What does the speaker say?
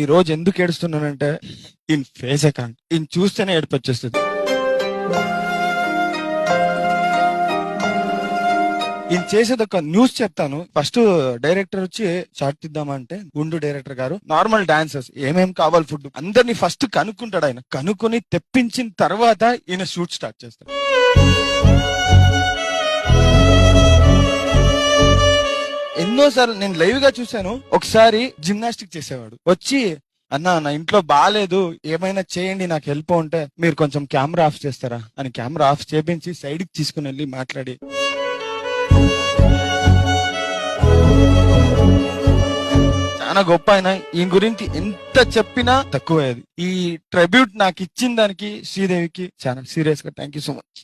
ఈ రోజు ఎందుకు ఏడుస్తున్నానంటే ఈయన ఫేస్ కాండి ఈయన చూస్తేనే ఏడుపు వచ్చేస్తుంది ఈయన చేసేది ఒక న్యూస్ చెప్తాను. ఫస్ట్ డైరెక్టర్ వచ్చి షార్ట్ తీద్దామంటే గుండు డైరెక్టర్ గారు నార్మల్ డాన్సర్స్ ఏమేం కావాలి ఫుడ్ అందరినీ ఫస్ట్ కనుక్కుంటాడు ఆయన. కనుక్కొని తెప్పించిన తర్వాత ఈయన షూట్ స్టార్ట్ చేస్తాడు. ఎన్నోసార్లు నేను లైవ్గా చూశాను. ఒకసారి జిమ్నాస్టిక్ చేసేవాడు. వచ్చి అన్న నా ఇంట్లో బాగాలేదు ఏమైనా చేయండి నాకు హెల్ప్ ఉంటే మీరు కొంచెం కెమెరా ఆఫ్ చేస్తారా? అని కెమెరా ఆఫ్ చేపించి సైడ్కి తీసుకుని వెళ్ళి మాట్లాడి. చాలా గొప్ప ఆయన. ఈ గురించి ఎంత చెప్పినా తక్కువే అది. ఈ ట్రిబ్యూట్ నాకు ఇచ్చిన దానికి శ్రీదేవికి చాలా సీరియస్గా థ్యాంక్ యూ సో మచ్